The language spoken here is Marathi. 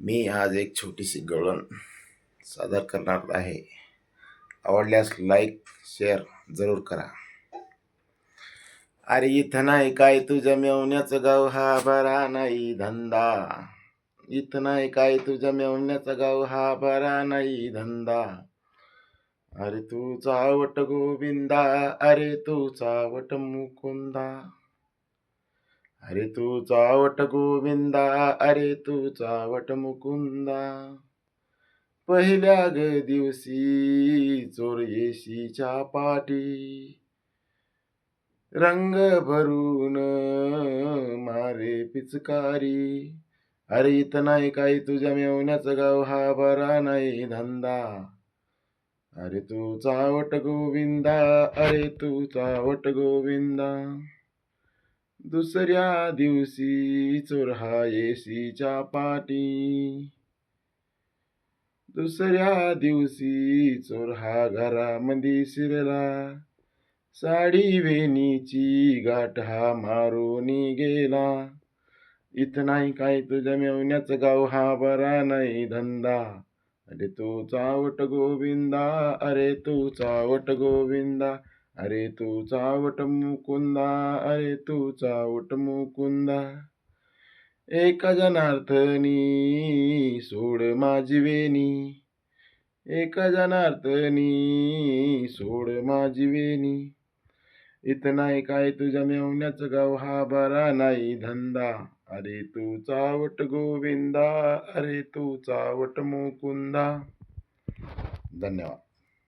मी आज एक छोटीशी गळण सादर करणार आहे. आवडल्यास लाईक शेअर जरूर करा. अरे इथं नाही काय तुझ्या मेवण्याचं गाव? हा बरा नाही धंदा. इथं नाही काय तुझ्या मेवण्याचा गाव? हा बरा नाही धंदा. अरे तू चावट गोविंदा. अरे तू चावट मुकुंदा. अरे तू चावट गोविंदा अरे तू चावट मुकुंदा. पहिल्या ग दिवशी चोर येशीच्या पाठी. रंग भरून मारे पिचकारी. अरे इथं नाही काही तुझ्या मेवण्याचं गाव हा बरा नाही धंदा. अरे तू चावट गोविंदा अरे तू चावट गोविंदा. दुसऱ्या दिवशी चोरहा येशीच्या पाटी दुसऱ्या दिवशी चोरहा घरामध्ये शिरला. साडी वेणीची गाठ हा मारून गेला. इथं नाही काय तुझ्या मेवण्याचं गाव हा बरा नाही धंदा. अरे तू चावट गोविंदा अरे तू चावट गोविंदा. अरे तू चावट मुकुंदा अरे तू चावट मुकुंदा. एका जनार्थनी सोड माझी वेणी. एका जनार्थनी सोड माझी वेणी. इथं नाही काय तुझ्या मेवण्याचं गाव हा बरा नाही धंदा. अरे तू चावट गोविंदा अरे तू चावट मुकुंदा. धन्यवाद.